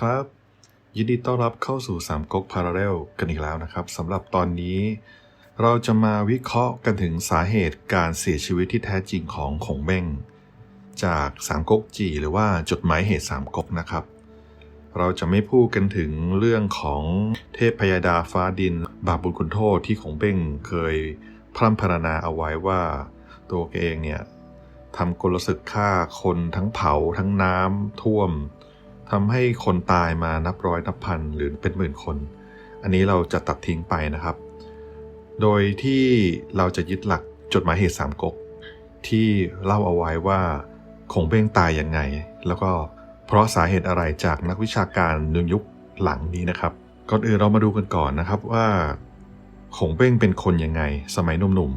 ครับ ยินดีต้อนรับเข้าสู่สามก๊กพาราเรลกันอีกแล้วนะครับสำหรับตอนนี้ เราจะมาวิเคราะห์กันถึงสาเหตุการเสียชีวิตที่แท้จริงของขงเบ้งจากสามก๊กจีหรือว่าจดหมายเหตุสามก๊กนะครับ เราจะไม่พูดกันถึงเรื่องของเทพพยาดาฟ้าดิน บาปบุญคุณโทษที่ขงเบ้งเคยพร่ำพรรณนาเอาไว้ว่าตัวเองเนี่ยทำกลศึกฆ่าคนทั้งเผาทั้งน้ำท่วม ทำให้คนตายมานับร้อยนับพันหรือเป็นหมื่นคน อันนี้เราจะตัดทิ้งไปนะครับ โดยที่เราจะยึดหลักจดหมายเหตุสามก๊กที่เล่าเอาไว้ว่าคงเบ้งตายยังไง แล้วก็เพราะสาเหตุอะไรจากนักวิชาการในยุคหลังนี้นะครับ ก่อนอื่นเรามาดูกันก่อนนะครับว่าคงเบ้งเป็นคนยังไง สมัยหนุ่ม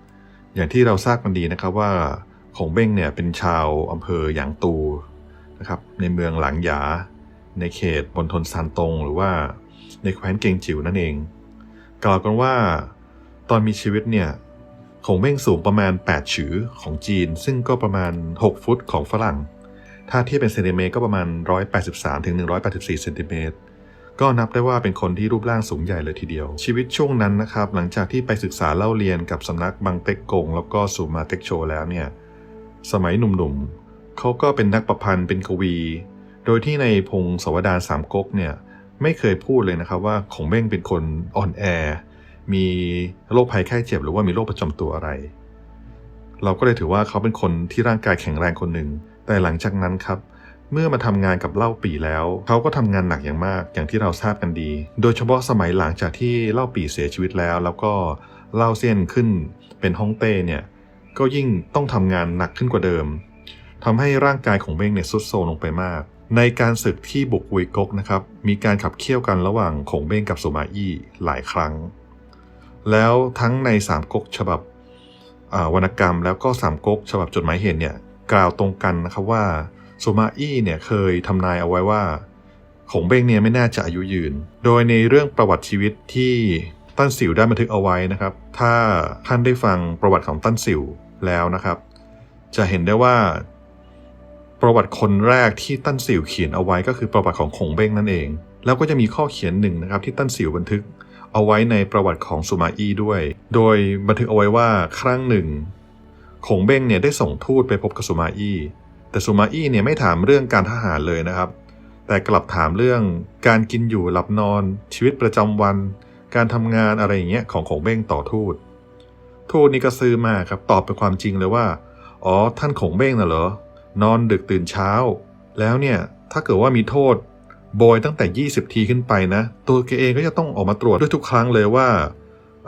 ๆอย่างที่เราทราบกันดีนะครับว่าคงเบ้งเนี่ยเป็นชาวอำเภอหยางตู นะครับในเมืองหลังหยา ในเขตบนทนซานตง หรือว่าในแคว้นเกงจิ๋วนั่นเอง กล่าวกันว่าตอนมีชีวิตเนี่ยคงเบ้งสูงประมาณ 8 ฉือของจีน ซึ่งก็ประมาณ 6 ฟุตของฝรั่ง ถ้าเทียบเป็นเซนติเมตรก็ประมาณ 183ถึง184เซนติเมตรก็นับได้ว่าเป็นคนที่รูปร่างสูงใหญ่เลยทีเดียว ชีวิตช่วงนั้นนะครับ หลังจากที่ไปศึกษาเล่าเรียนกับสำนักบังเต็กกง แล้วก็สูมาเต็กโชแล้วเนี่ย สมัยหนุ่มๆ เขาก็เป็นนักประพันธ์เป็นกวี โดยที่ในพงศวดารสามก๊กเนี่ยไม่เคยพูดเลยนะครับว่าของเบ้งเป็นคนอ่อนแอ มีโรคภัยไข้เจ็บหรือว่ามีโรคประจำตัวอะไร เราก็เลยถือว่าเขาเป็นคนที่ร่างกายแข็งแรงคนหนึ่ง แต่หลังจากนั้นครับ เมื่อมาทำงานกับเล่าปีแล้ว เขาก็ทำงานหนักอย่างมากอย่างที่เราทราบกันดี โดยเฉพาะสมัยหลังจากที่เล่าปีเสียชีวิตแล้ว แล้วก็เล่าเส้นขึ้นเป็นฮ่องเต้เนี่ยก็ยิ่งต้องทำงานหนักขึ้นกว่าเดิม ทำให้ร่างกายของเบ้งเนี่ยทรุดโทรลงไปมาก ในการศึกที่บุกอุยกกนะครับมีการขับเคี่ยวกันระหว่างของเบ้งกับสุมาอี้หลายครั้ง แล้วทั้งในสามก๊กฉบับวรรณกรรมแล้วก็สามก๊กฉบับจดหมายเหตุเนี่ยกล่าวตรงกันนะครับว่าสุมาอี้เนี่ยเคยทำนายเอาไว้ว่าของเบ้งเนี่ยไม่น่าจะอายุยืน โดยในเรื่องประวัติชีวิตที่ตั้นสิวได้บันทึกเอาไว้นะครับ ถ้าท่านได้ฟังประวัติของตั้นสิวแล้วนะครับ จะเห็นได้ว่า ประวัติคนแรกที่ตั้นสิวเขียนเอาไว้ก็คือประวัติของขงเบ้งนั่นเอง แล้วก็จะมีข้อเขียนหนึ่งนะครับที่ตั้นสิวบันทึก เอาไว้ในประวัติของสุมาอี้ด้วย โดยบันทึกเอาไว้ว่าครั้งหนึ่งขงเบ้งเนี่ยได้ส่งทูตไปพบกับสุมาอี้แต่สุมาอี้เนี่ยไม่ถามเรื่องการทหารเลยนะครับ แต่กลับถามเรื่องการกินอยู่หลับนอน ชีวิตประจำวัน การทำงานอะไรอย่างเงี้ยของขงเบ้งต่อทูตทูตนี่ก็ซื้อมาครับตอบเป็นความจริงเลยว่า อ๋อท่านขงเบ้งน่ะเหรอ นอนดึกตื่นเช้า แล้วเนี่ยถ้าเกิดว่ามีโทษโบยตั้งแต่ 20 ทีขึ้นไปนะ ตัวแกเองก็จะต้องออกมาตรวจด้วยทุกครั้งเลยว่า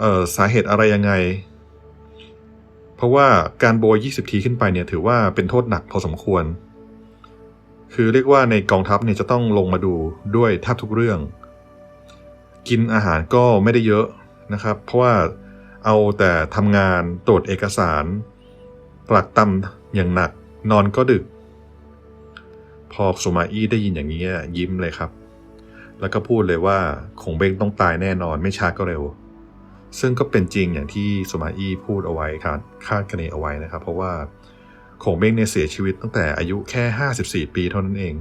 เออสาเหตุอะไรยังไง เพราะว่าการโบย 20 ทีขึ้นไปเนี่ยถือว่าเป็นโทษหนักพอสมควร คือเรียกว่าในกองทัพเนี่ยจะต้องลงมาดูด้วยแทบทุกเรื่อง กินอาหารก็ไม่ได้เยอะนะครับ เพราะว่าเอาแต่ทำงานตรวจเอกสาร ปลักตำอย่างหนัก นอนก็ดึก พอสุมาอี้ได้ยินอย่างนี้ยิ้มเลยครับ แล้วก็พูดเลยว่าคงเบ้งต้องตายแน่นอนไม่ช้าก็เร็ว ซึ่งก็เป็นจริงอย่างที่สุมาอี้พูดเอาไว้คาดคาดคะเนเอาไว้นะครับ เพราะว่าคงเบ้งเนี่ยเสียชีวิตตั้งแต่อายุแค่ 54 ปีเท่านั้นเอง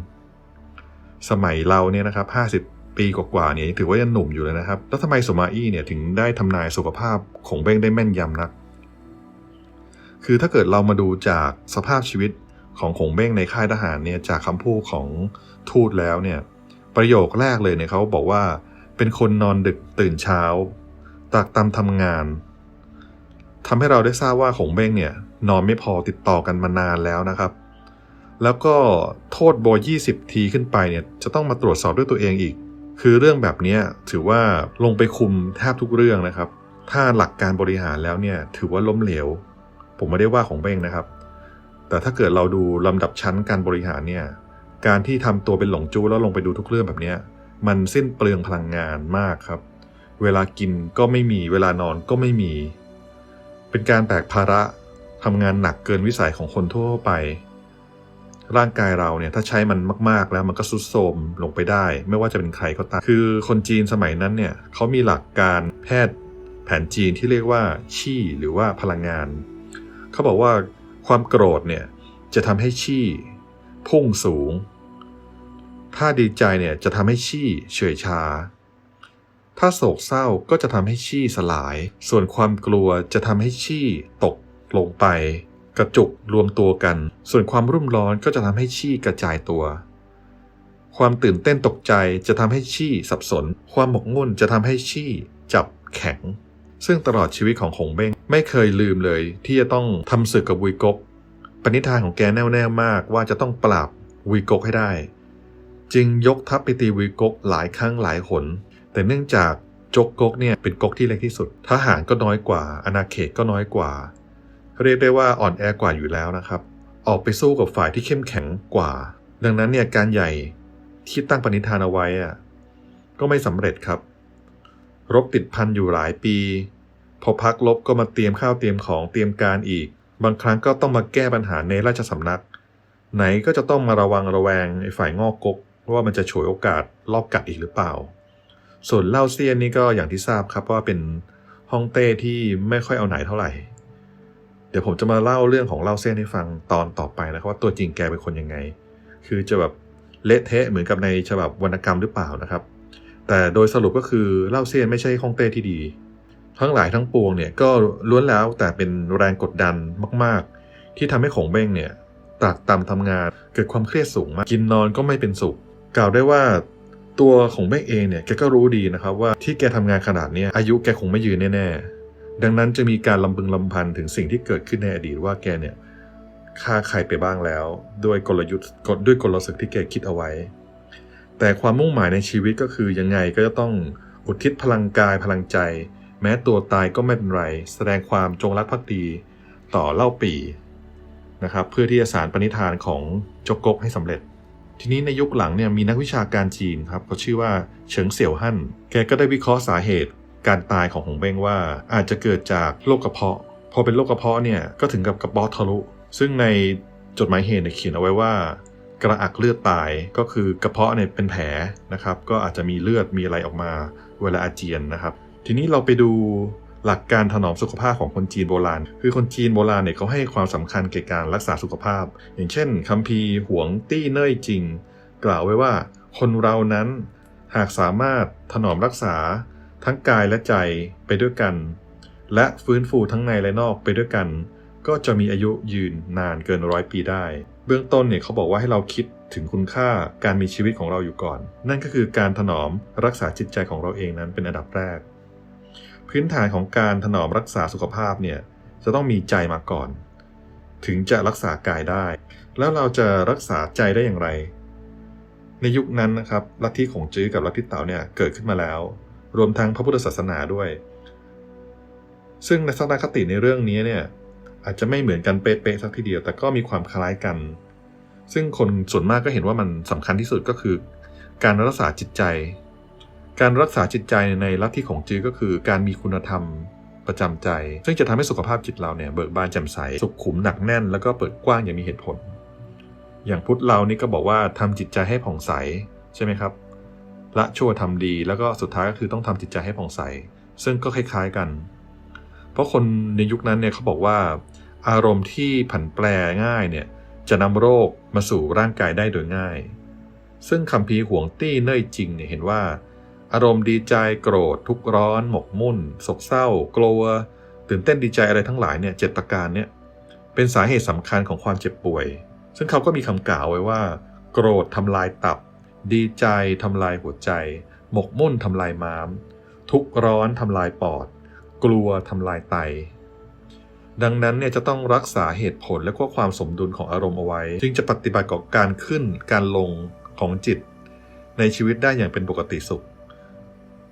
สมัยเราเนี่ยนะครับ 50 ปีกว่าๆเนี่ยถือว่ายังหนุ่มอยู่เลยนะครับ แล้วทำไมสุมาอี้เนี่ยถึงได้ทำนายสุขภาพของเบ้งได้แม่นยำนัก คือถ้าเกิดเรามาดูจากสภาพชีวิตของขงเบ้งในค่ายทหารเนี่ยจากคำพูดของทูตแล้วเนี่ยประโยคแรกเลยเนี่ยเขาบอกว่าเป็นคนนอนดึกตื่นเช้าตากตำทำงานทำให้เราได้ทราบว่าขงเบ้งเนี่ยนอนไม่พอติดต่อกันมานานแล้วนะครับ แล้วก็โทษโบย20 ทีขึ้นไปเนี่ยจะต้องมาตรวจสอบด้วยตัวเองอีก คือเรื่องแบบนี้ถือว่าลงไปคุมแทบทุกเรื่องนะครับ ถ้าหลักการบริหารแล้วเนี่ยถือว่าล้มเหลว ผมไม่ได้ว่าของเบ้งนะครับ แต่ถ้าเกิดเราดูลำดับชั้นการบริหารเนี่ยการที่ทำตัวเป็นหลงจู้แล้วลงไปดูทุกเรื่องแบบนี้มันสิ้นเปลืองพลังงานมากครับ เวลากินก็ไม่มี เวลานอนก็ไม่มี เป็นการแบกภาระทำงานหนักเกินวิสัยของคนทั่วไป ร่างกายเราเนี่ยถ้าใช้มันมาก ๆ แล้วมันก็สุดโทมลงไปได้ ไม่ว่าจะเป็นใครก็ตามคือคนจีนสมัยนั้นเนี่ยเขามีหลักการแพทย์แผนจีนที่เรียกว่าชี่หรือว่าพลังงาน เขาบอกว่าความโกรธเนี่ยจะทำให้ชี่พุ่งสูง ถ้าดีใจเนี่ยจะทำให้ชี่เฉยชา ถ้าโศกเศร้าก็จะทำให้ชี่สลาย ส่วนความกลัวจะทำให้ชี่ตกลงไป กระจุกรวมตัวกัน ส่วนความรุ่มร้อนก็จะทำให้ชี่กระจายตัว ความตื่นเต้นตกใจจะทำให้ชี่สับสน ความหมกมุ่นจะทำให้ชี่จับแข็ง ซึ่งตลอดชีวิตของคงเบ้ง ไม่เคยลืมเลย ที่จะต้องทำศึกกับวุยกกปณิธานของแกแน่วแน่มากว่าจะต้องปราบวุยกกให้ได้ จึงยกทัพไปตีวุยกกหลายครั้งหลายหน แต่เนื่องจากจกกกเนี่ยเป็นกกที่เล็กที่สุด ทหารก็น้อยกว่า อาณาเขตก็น้อยกว่า เรียกได้ว่าอ่อนแอกว่าอยู่แล้วนะครับ ออกไปสู้กับฝ่ายที่เข้มแข็งกว่า ดังนั้นเนี่ยการใหญ่ที่ตั้งปณิธานเอาไว้อะก็ไม่สำเร็จครับ รบติดพันอยู่หลายปี พอพักรบก็มาเตรียมข้าวเตรียมของเตรียมการอีก บางครั้งก็ต้องมาแก้ปัญหาในราชสำนัก ไหนก็จะต้องมาระวังระแวงไอ้ฝ่ายงอกกกว่ามันจะฉวยโอกาสลอบกัดอีกหรือเปล่า ส่วนเล่าเซียนนี่ก็อย่างที่ทราบครับว่าเป็นฮ่องเต้ที่ไม่ค่อยเอาไหนเท่าไหร่ เดี๋ยวผมจะมาเล่าเรื่องของเล่าเซียนให้ฟังตอนต่อไปนะครับว่าตัวจริงแกเป็นคนยังไง คือจะแบบเละเทะเหมือนกับในฉบับวรรณกรรมหรือเปล่านะครับ แต่โดยสรุปก็คือเล่าเซียนไม่ใช่ฮ่องเต้ที่ดี ทั้งหลายทั้งปวงเนี่ยก็ล้วนแล้วแต่เป็นแรงกดดันมาก ๆ ที่ทำให้ของเบ้งเนี่ยตรากตรำทำงานเกิดความเครียดสูงมากกินนอนก็ไม่เป็นสุข กล่าวได้ว่าตัวของเบ้งเองเนี่ยแกก็รู้ดีนะครับว่าที่แกทำงานขนาดนี้อายุแกคงไม่ยืนแน่ๆดังนั้นจะมีการลำบึงลำพันถึงสิ่งที่เกิดขึ้นในอดีตว่าแกเนี่ยฆ่าใครไปบ้างแล้วด้วยกลยุทธ์ด้วยกลศึกที่แกคิดเอาไว้ แต่ความมุ่งหมายในชีวิตก็คือยังไงก็จะต้องอุทิศพลังกายพลังใจ แม้ตัวตายก็ไม่เป็นไร แสดงความจงรักภักดีต่อเล่าปีนะครับ เพื่อที่จะสารปณิธานของจกกกให้สำเร็จ ทีนี้ในยุคหลังเนี่ยมีนักวิชาการจีนครับเขาชื่อว่าเฉิงเสี่ยวหั่นแกก็ได้วิเคราะห์สาเหตุการตายของหงเบ้งว่าอาจจะเกิดจากโรคกระเพาะ พอเป็นโรคกระเพาะเนี่ยก็ถึงกับกระเพาะทะลุ ซึ่งในจดหมายเหตุเนี่ยเขียนเอาไว้ว่า กระอักเลือดตายก็คือกระเพาะเนี่ยเป็นแผลนะครับ ก็อาจจะมีเลือดมีอะไรออกมาเวลาอาเจียนนะครับ ทีนี้เราไปดูหลักการถนอมสุขภาพของคนจีนโบราณ คือคนจีนโบราณเนี่ยเขาให้ความสำคัญแก่การรักษาสุขภาพ อย่างเช่นคัมภีร์หวงตี้เน่ยจริง กล่าวไว้ว่าคนเรานั้นหากสามารถถนอมรักษาทั้งกายและใจไปด้วยกัน และฟื้นฟูทั้งในและนอกไปด้วยกัน ก็จะมีอายุยืนนานเกินร้อยปีได้ เบื้องต้นเนี่ยเขาบอกว่าให้เราคิดถึงคุณค่าการมีชีวิตของเราอยู่ก่อน นั่นก็คือการถนอมรักษาจิตใจของเราเองนั้นเป็นอันดับแรก พื้นฐานของการถนอมรักษาสุขภาพเนี่ยจะต้องมีใจมาก่อน ถึงจะรักษากายได้ แล้วเราจะรักษาใจได้อย่างไร ในยุคนั้นนะครับลัทธิของจื้อกับลัทธิเต๋าเนี่ยเกิดขึ้นมาแล้ว รวมทั้งพระพุทธศาสนาด้วย ซึ่งในทัศนคติในเรื่องนี้เนี่ยอาจจะไม่เหมือนกันเป๊ะๆสักทีเดียว แต่ก็มีความคล้ายกัน ซึ่งคนส่วนมากก็เห็นว่ามันสำคัญที่สุดก็คือ การรักษาจิตใจ การรักษาจิตใจในลัทธิของจื้อก็คือการมีคุณธรรมประจำใจ ซึ่งจะทำให้สุขภาพจิตเราเนี่ยเบิกบานแจ่มใสสุขุมหนักแน่น แล้วก็เปิดกว้างอย่างมีเหตุผล อย่างพุทธเรานี่ก็บอกว่าทำจิตใจให้ผ่องใสใช่ไหมครับละชั่วทำดีแล้วก็สุดท้ายก็คือต้องทำจิตใจให้ผ่องใส ซึ่งก็คล้าย ๆกัน เพราะคนในยุคนั้นเนี่ยเขาบอกว่า อารมณ์ที่ผันแปรง่ายเนี่ยจะนำโรคมาสู่ร่างกายได้โดยง่าย ซึ่งคำพีห่วงตี้เน่ยจริงเนี่ยเห็นว่า อารมณ์ดีใจโกรธ ทุกข์ร้อน หมกมุ่นโศกเศร้า กลัว ตื่นเต้นดีใจอะไรทั้งหลายเนี่ยเจ็ดประการเนี่ยเป็นสาเหตุสำคัญของความเจ็บป่วย ซึ่งเขาก็มีคำกล่าวไว้ว่า โกรธทำลายตับ ดีใจทำลายหัวใจ หมกมุ่นทำลายม้าม ทุกข์ร้อนทำลายปอด กลัวทำลายไต ดังนั้นเนี่ยจะต้องรักษาเหตุผลและก็ความสมดุลของอารมณ์เอาไว้ จึงจะปฏิบัติกับการขึ้นการลงของจิต ในชีวิตได้อย่างเป็นปกติสุข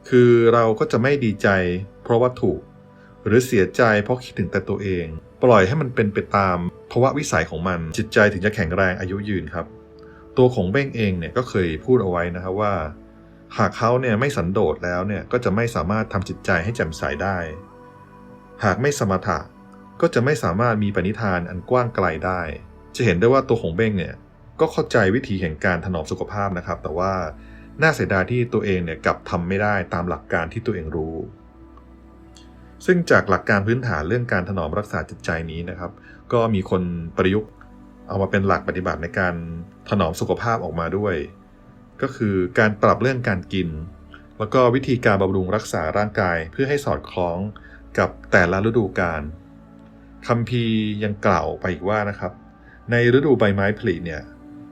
คือเราก็จะไม่ดีใจเพราะวัตถุ หรือเสียใจเพราะคิดถึงแต่ตัวเอง ปล่อยให้มันเป็นไปตามภาวะวิสัยของมัน จิตใจถึงจะแข็งแรงอายุยืนครับ ตัวของเบ้งเองเนี่ยก็เคยพูดเอาไว้นะครับว่า หากเขาเนี่ยไม่สันโดษแล้วเนี่ยก็จะไม่สามารถทำจิตใจให้แจ่มใสได้ หากไม่สมถะก็จะไม่สามารถมีปณิธานอันกว้างไกลได้ จะเห็นได้ว่าตัวของเบ้งเนี่ยก็เข้าใจวิธีแห่งการถนอมสุขภาพนะครับ แต่ว่า น่าเสียดายที่ตัวเองเนี่ยกลับทำไม่ได้ตามหลักการที่ตัวเองรู้ ซึ่งจากหลักการพื้นฐานเรื่องการถนอมรักษาจิตใจนี้นะครับ ก็มีคนประยุกต์เอามาเป็นหลักปฏิบัติในการถนอมสุขภาพออกมาด้วย ก็คือการปรับเรื่องการกิน แล้วก็วิธีการบำรุงรักษาร่างกายเพื่อให้สอดคล้องกับแต่ละฤดูกาลคัมภียังกล่าวไปอีกว่านะครับ ในฤดูใบไม้ผลิเนี่ย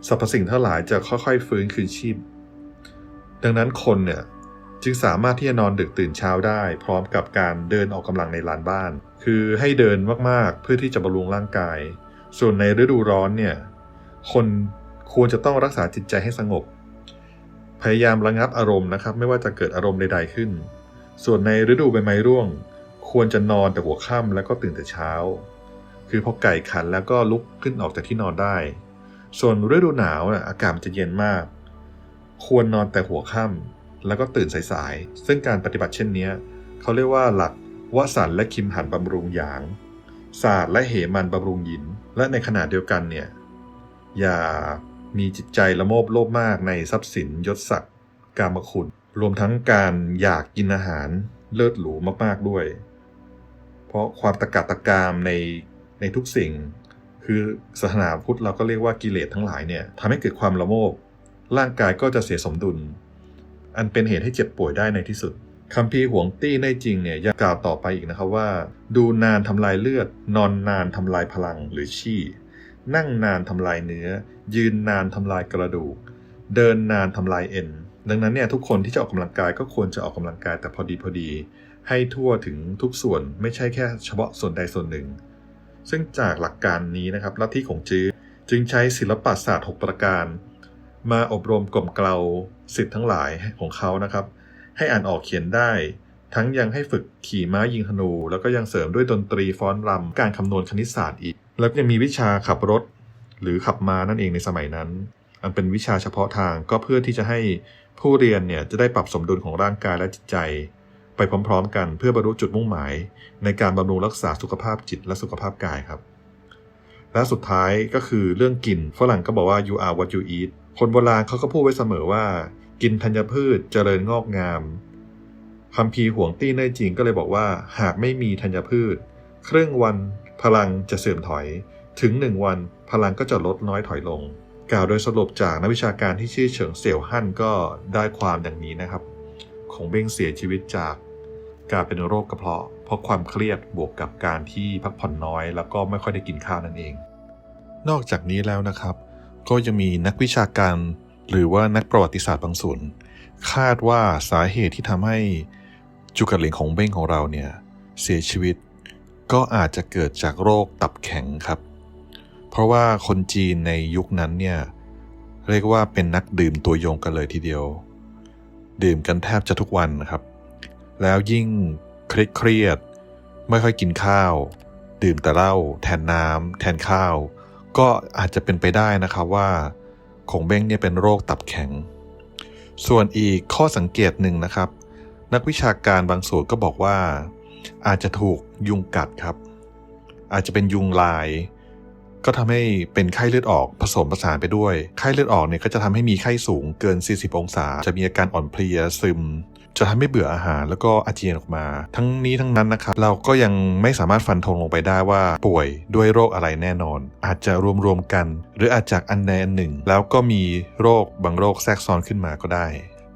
สรรพสิ่งทั้งหลายจะค่อยๆ ฟื้นคืนชีพ ดังนั้นคนเนี่ยจึงสามารถที่จะนอนดึกตื่นเช้าได้ พร้อมกับการเดินออกกำลังในลานบ้าน คือให้เดินมากๆเพื่อที่จะบำรุงร่างกาย ส่วนในฤดูร้อนเนี่ยคนควรจะต้องรักษาจิตใจให้สงบ พยายามระงับอารมณ์นะครับ ไม่ว่าจะเกิดอารมณ์ใดๆขึ้น ส่วนในฤดูใบไม้ร่วง ควรจะนอนแต่หัวค่ำแล้วก็ตื่นแต่เช้า คือพอไก่ขันแล้วก็ลุกขึ้นออกจากที่นอนได้ ส่วนฤดูหนาวอากาศมันจะเย็นมาก ควรนอนแต่หัวค่ำแล้วก็ตื่นสายๆ ซึ่งการปฏิบัติเช่นนี้เขาเรียกว่าหลักวสันและคิมหันบำรุงหยางศาสตร์และเหมันบำรุงหยิน และในขณะเดียวกันเนี่ยอย่ามีจิตใจละโมบโลภมากในทรัพย์สินยศศักดิ์กามคุณ รวมทั้งการอยากกินอาหารเลิศหรูมากๆด้วย เพราะความตะกะตะกามในในทุกสิ่ง คือศาสนาพุทธเราก็เรียกว่ากิเลสทั้งหลายเนี่ยทำให้เกิดความละโมบ ร่างกายก็จะเสียสมดุล อันเป็นเหตุให้เจ็บป่วยได้ในที่สุดคัมภีร์หวงตี้ในจริงเนี่ยยังกล่าวต่อไปอีกนะครับว่า ดูนานทำลายเลือด นอนนานทำลายพลังหรือชี่ นั่งนานทำลายเนื้อ ยืนนานทำลายกระดูก เดินนานทำลายเอ็นดังนั้นเนี่ยทุกคนที่จะออกกำลังกายก็ควรจะออกกำลังกายแต่พอดีพอดี ให้ทั่วถึงทุกส่วนไม่ใช่แค่เฉพาะส่วนใดส่วนหนึ่ง ซึ่งจากหลักการนี้นะครับลัทธิของจื้อจึงใช้ศิลปศาสตร์ 6 ประการ มาอบรมกล่อมเกลาสิทธิ์ทั้งหลายของเขานะครับ ให้อ่านออกเขียนได้ ทั้งยังให้ฝึกขี่ม้ายิงธนู แล้วก็ยังเสริมด้วยดนตรีฟ้อนรำการคำนวณคณิตศาสตร์อีก แล้วก็ยังมีวิชาขับรถ หรือขับม้านั่นเองในสมัยนั้น อันเป็นวิชาเฉพาะทางก็เพื่อที่จะให้ผู้เรียนเนี่ยจะได้ปรับสมดุลของร่างกายและจิตใจ ไปพร้อม ๆ กันเพื่อบรรลุจุดมุ่งหมาย ในการบำรุงรักษาสุขภาพจิตและสุขภาพกายครับและสุดท้ายก็คือเรื่องกินฝรั่งก็บอกว่า you are what you eat คนโบราณเขาก็พูดไว้เสมอว่า กินธัญพืชเจริญงอกงามคัมภีห่วงตี้เน่จริงก็เลยบอกว่า หากไม่มีธัญพืช ครึ่งวันพลังจะเสื่อมถอย ถึงหนึ่งวันพลังก็จะลดน้อยถอยลง กล่าวโดยสรุปจากนักวิชาการที่ชื่อเฉิงเสี่ยวฮั่นก็ได้ความอย่างนี้นะครับ ของเบ้งเสียชีวิตจากการเป็นโรคกระเพาะ เพราะความเครียดบวกกับการที่พักผ่อนน้อย แล้วก็ไม่ค่อยได้กินข้าวนั่นเอง นอกจากนี้แล้วนะครับ ก็ยังมีนักวิชาการ หรือว่านักประวัติศาสตร์บางส่วนคาดว่าสาเหตุที่ทำให้จุกกระเหลิงของเบ้งของเราเนี่ยเสียชีวิต ก็อาจจะเกิดจากโรคตับแข็งครับ เพราะว่าคนจีนในยุคนั้นเนี่ยเรียกว่าเป็นนักดื่มตัวยงกันเลยทีเดียว ดื่มกันแทบจะทุกวันนะครับ แล้วยิ่งเครียดไม่ค่อยกินข้าว ดื่มแต่เหล้าแทนน้ำแทนข้าว ก็อาจจะเป็นไปได้นะครับว่าคงเบ้งเนี่ยเป็นโรคตับแข็ง ส่วนอีกข้อสังเกตหนึ่งนะครับ นักวิชาการบางส่วนก็บอกว่า อาจจะถูกยุงกัดครับ อาจจะเป็นยุงลาย ก็ทำให้เป็นไข้เลือดออกผสมผสานไปด้วย ไข้เลือดออกเนี่ยก็จะทำให้มีไข้สูงเกิน 40 องศา จะมีอาการอ่อนเพลียซึม จะทำให้เบื่ออาหารแล้วก็อาเจียนออกมา ทั้งนี้ทั้งนั้นนะครับเราก็ยังไม่สามารถฟันธงลงไปได้ว่าป่วยด้วยโรคอะไรแน่นอน อาจจะรวมๆกัน หรืออาจจากอันใดอันหนึ่ง แล้วก็มีโรคบางโรคแทรกซ้อนขึ้นมาก็ได้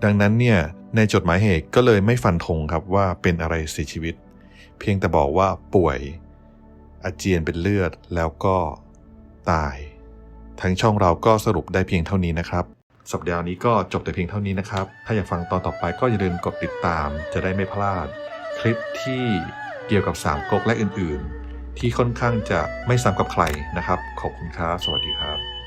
ดังนั้นเนี่ยในจดหมายเหตุก็เลยไม่ฟันธงครับว่าเป็นอะไรเสียชีวิต เพียงแต่บอกว่าป่วย อาเจียนเป็นเลือดแล้วก็ตาย ทั้งช่องเราก็สรุปได้เพียงเท่านี้นะครับ สัปดาห์นี้ก็จบแต่เพียงเท่านี้นะครับ ถ้าอยากฟังตอนต่อไปก็อย่าลืมกดติดตาม จะได้ไม่พลาด คลิปที่เกี่ยวกับสามก๊กและอื่นๆ ที่ค่อนข้างจะไม่ซ้ำกับใครนะครับ ขอบคุณครับ สวัสดีครับ